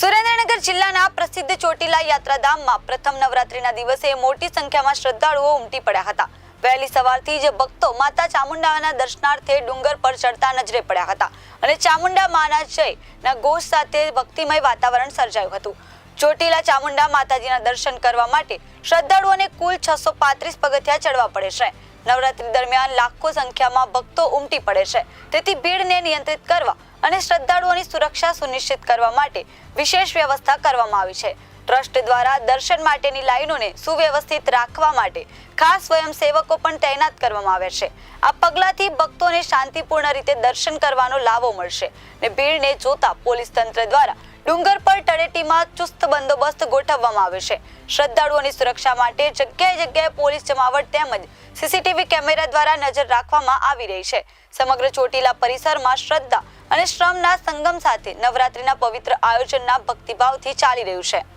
સુરેન્દ્રનગર જિલ્લાના પ્રસિદ્ધ ચોટીલા યાત્રાધામમાં પ્રથમ નવરાત્રીના દિવસે મોટી સંખ્યામાં શ્રદ્ધાળુઓ ઉમટી પડ્યા હતા. વહેલી સવારથી જ ભક્તો માતા ચામુંડાના દર્શનાર્થે ડુંગર પર ચડતા નજરે પડ્યા હતા અને ચામુંડા માના જયના ઘોષ સાથે ભક્તિમય વાતાવરણ સર્જાયું હતું. ચોટીલા ચામુંડા માતાજીના દર્શન કરવા માટે શ્રદ્ધાળુઓને કુલ છસો પાંત્રીસ પગથિયા ચડવા પડે છે. નવરાત્રી દરમિયાન લાખો સંખ્યામાં ભક્તો ઉમટી પડે છે. તેથી ભીડને નિયંત્રિત કરવા અને શ્રદ્ધાળુઓની સુરક્ષા સુનિશ્ચિત કરવા માટે વિશેષ વ્યવસ્થા કરવામાં આવી છે. ટ્રસ્ટ દ્વારા દર્શન માટેની લાઈનોને સુવ્યવસ્થિત રાખવા માટે ખાસ સ્વયંસેવકો પણ તૈનાત કરવામાં આવ્યા છે. આ પગલાંથી ભક્તોને શાંતિપૂર્ણ રીતે દર્શન કરવાનો લાવો મળશે ને ભીડને જોતા પોલીસ તંત્ર દ્વારા ડુંગર પર તળેટીમાં ચુસ્ત બંદોબસ્ત ગોઠવવામાં આવે છે. શ્રદ્ધાળુઓની સુરક્ષા માટે જગ્યાએ જગ્યાએ પોલીસ જમાવટ તેમજ સીસીટીવી કેમેરા દ્વારા નજર રાખવામાં આવી રહી છે. સમગ્ર ચોટીલા પરિસરમાં શ્રદ્ધા અને શ્રમના સંગમ સાથે નવરાત્રીના પવિત્ર આયોજનના ભક્તિભાવથી ચાલી રહ્યું છે.